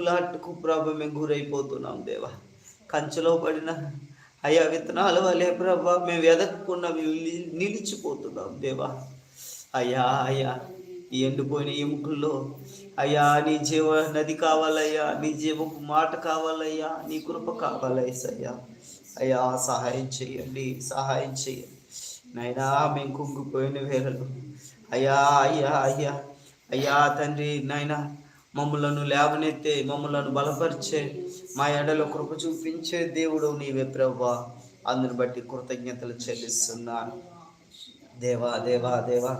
లాట్టుకు ప్రభ మేము గురైపోతున్నాం దేవా. కంచెలో పడిన అయ్యా విత్తనాలు వలే ప్రభా మేము ఎదగకుండా మేము నిలిచిపోతున్నాం దేవా. అయ్యా అయ్యా ఈ ఎండిపోయిన ఎముకల్లో అయ్యా నీ జీవ నది కావాలయ్యా నీ జీవపు మాట కావాలయ్యా నీ కృప కావాలయ్యా అయ్యా సహాయం చేయండి సహాయం చేయండి నైనా మేము కుంగిపోయిన వేళలు అయ్యా అయ్యా అయ్యా అయ్యా తండ్రి నాయనా మమ్మలను లేవనెత్తే మమ్మలను బలపరిచే మా ఎడలో కృప చూపించే దేవుడు నీవే ప్రభా అందుని బట్టి కృతజ్ఞతలు చెల్లిస్తున్నాను. దేవా దేవా దేవా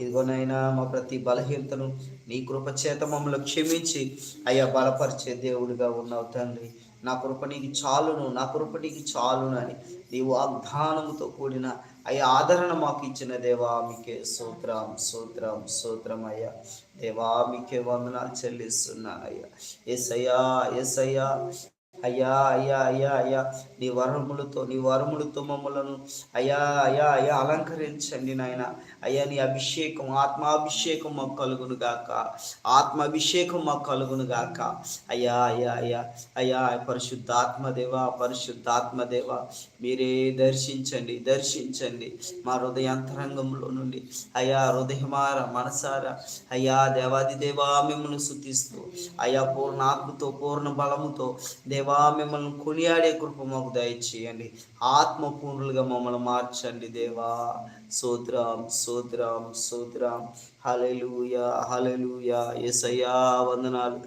ఇదిగోనైనా మా ప్రతి బలహీనతను నీ కృప చేత మమ్మల్ని క్షమించి అయ్యా బలపరిచే దేవుడిగా ఉన్నావు తండ్రి. నా కృప నీకు చాలును నా కృప నీకు చాలును అని నీవు వాగ్దానముతో కూడిన అయ్యా ఆదరణ మాకు ఇచ్చిన దేవా మీకే సూత్రం సూత్రం సూత్రం అయ్యా. దేవా మీకే వందనాలు చెల్లిస్తున్నాను అయ్యా ఎస్ అయ్యా ఎస్ అయ్యా అయ్యా అయ్యా అయ్యా అయ్యా. నీ వరములతో నీ వరములతో మమ్మలను అయ్యా అయ్యా అయ్యా అలంకరించండి నాయన. అయ్యా నీ అభిషేకం ఆత్మాభిషేకం మాకు కలుగును గాక. ఆత్మాభిషేకం మాకు కలుగును గాక. అయ్యా అయ్యా అయ్యా. అయ్యా పరిశుద్ధాత్మదేవ పరిశుద్ధాత్మదేవ మీరే దర్శించండి దర్శించండి మా హృదయాంతరంగంలో నుండి. అయ్యా హృదయమార మనసారా. అయ్యా దేవాది దేవా మిమ్మల్ని సుతిస్తూ అయ్యా పూర్ణాత్మతో పూర్ణ బలముతో దేవ మిమ్మల్ని కొనియాడే కృప మాకు దయచేయండి. ఆత్మ పూర్ణులుగా మమ్మల్ని మార్చండి దేవా. సోత్రం సోత్రం సోత్రం. హలెలుయా హలెలుయా ఎసయా వందనాలు.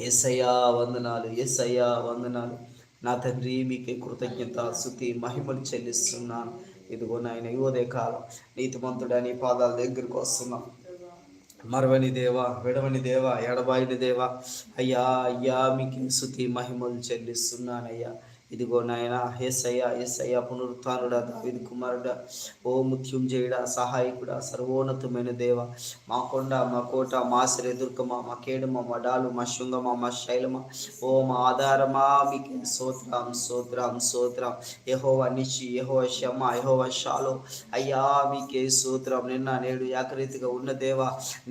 ఎసయా వందనాలు. ఎసయా వందనాలు. నా తండ్రి మీకే కృతజ్ఞత శృతి మహిమలు చెల్లిస్తున్నాను. ఇదిగో నాయన యువదే కాలం నీతిమంతుడని పాదాల దగ్గరికి వస్తున్నాం. మరవని దేవా విడవని దేవా ఎడబాయిని దేవా. అయ్యా అయ్యా మీకు సుతి మహిమలు చెల్లిస్తున్నానయ్యా. ఇదిగో నాయన ఏసయ్యా ఏసయ్యా పునరుత్నుడా దావిది కుమారుడా ఓ మృత్యుంజయుడా సహాయకుడా సర్వోన్నతమైన దేవ మా కొండ మా కోట మా శ్రీదుర్గమ మా కేడమ మా డాలు మా శృంగమ మా శైలమ. ఓ మా ఆధారమా మీకే సోత్రం సోత్రం సోత్రం యహోవ నిషి యహోవ శమ యహోవ షాలో. అయ్యా మీకే సూత్రం నిన్న నేడు ఏకరీతిగా ఉన్న దేవ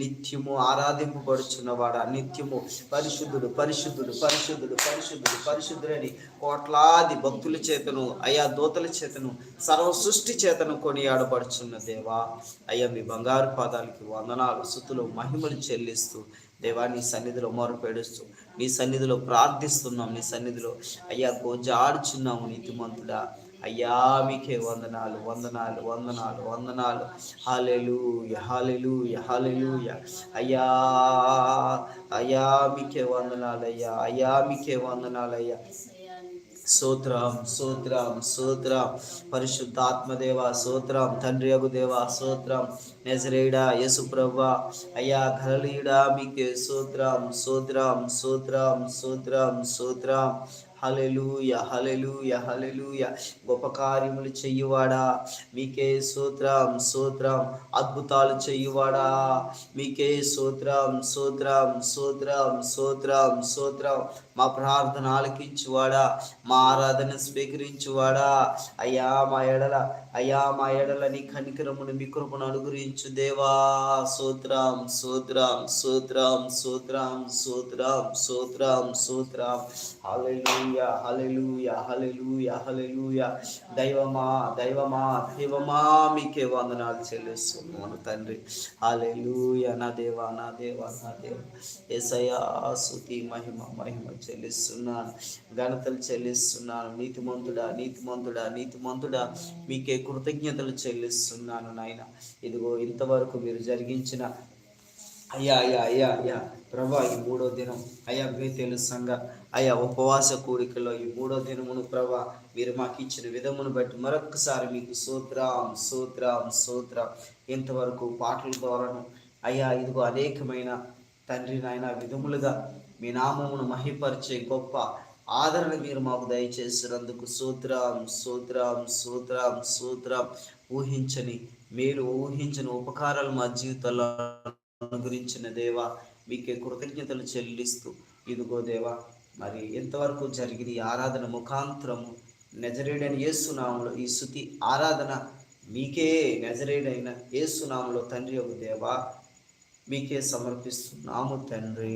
నిత్యము ఆరాధింపబడుచున్నవాడా నిత్యము పరిశుద్ధుడు పరిశుద్ధుడు పరిశుద్ధుడు పరిశుద్ధుడు పరిశుద్ధుడని కోట్లాది భక్తుల చేతను అయ్యా దూతల చేతను సర్వ సృష్టి చేతను కొనియాడబడుచున్న దేవా. అయ్యా మీ బంగారు పాదాలకి వందనాలు సుతులు మహిమలు చెల్లిస్తూ దేవా నీ సన్నిధిలో మొరపెడుస్తూ నీ సన్నిధిలో ప్రార్థిస్తున్నాం నీ సన్నిధిలో అయ్యా గోజాడుచున్నాము నీతిమంతుడా. అయ్యా మీకే వందనాలు వందనాలు వందనాలు వందనాలు. హాలెలు హాలెలు హాలెలు అయ్యా అయ్యా మీకే వందనాలు అయ్యా అయ్యా మీకే వందనాలు అయ్యా. సూత్రం సూత్రం సూత్రం. పరిశుద్ధాత్మదేవ సూత్రం. తండ్రి అగు దేవ సూత్రం. నెజరేడా యేసుప్రభ అయ్యా గలలీడా మీకే సూత్రం సూత్రం సూత్రం సూత్రం సూత్రం. హలెలూయ హలెలూయ హలెలూయ గొప్ప కార్యములు చెయ్యువాడా మీకే సూత్రం సూత్రం అద్భుతాలు చెయ్యువాడా మీకే సూత్రం సూత్రం సూత్రం సూత్రం సూత్రం మా ప్రార్థన ఆలకించువాడా? మా ఆరాధన స్వీకరించువాడా? అయ్యా మా ఎడల అయ్యా మా ఎడల నీ కనికరమును మీ కృపను అనుగురించు దేవా. సూత్రం సూత్రం సూత్రం సూత్రం సూత్రం సూత్రం సూత్రం హల్లెలూయ. హల్లెలూయ హల్లెలూయ హల్లెలూయ దైవమా దైవమా దైవమా మీకే వందనాలు చెల్లిస్తున్నాను తండ్రి. హలెలుయా నా దేవా నా దేవా నా దేవా. ఏసయ్యా సుతి మహిమ మహిమ చెల్లిస్తున్నాను. ఘనతలు చెల్లిస్తున్నాను. నీతిమంతుడా నీతిమంతుడా నీతిమంతుడా. మీకే కృతజ్ఞతలు చెల్లిస్తున్నాను నాయన. ఇదిగో ఇంతవరకు మీరు జరిగించిన అయ్యా అయ్యా అయ్యా అయ్యా. ప్రభా ఈ మూడో దినం అయ్యా బేతేలు సంఘ అయ్యా ఉపవాస కోరికలో ఈ మూడో దినమును ప్రభా మీరు మాకు ఇచ్చిన విధమును బట్టి మరొకసారి మీకు సూత్రం సూత్రం సూత్రం ఇంతవరకు పాటల ద్వారాను అయ్యా ఇదిగో అనేకమైన తండ్రి నాయన విధములుగా మీ నామమును మహిపరిచే గొప్ప ఆదరణ మీరు మాకు దయచేసినందుకు సూత్రం సూత్రం సూత్రం సూత్రం ఊహించని మీరు ఊహించని ఉపకారాలు మా జీవితంలో గురించిన దేవా మీకే కృతజ్ఞతలు చెల్లిస్తూ ఇదిగో దేవా మరి ఎంతవరకు జరిగిన ఆరాధన ముఖాంతరము నెజరేడైన యేసునామంలో ఈ శృతి ఆరాధన మీకే నెజరేడైన యేసునామంలో తండ్రి ఒక దేవా మీకే సమర్పిస్తున్నాము తండ్రి.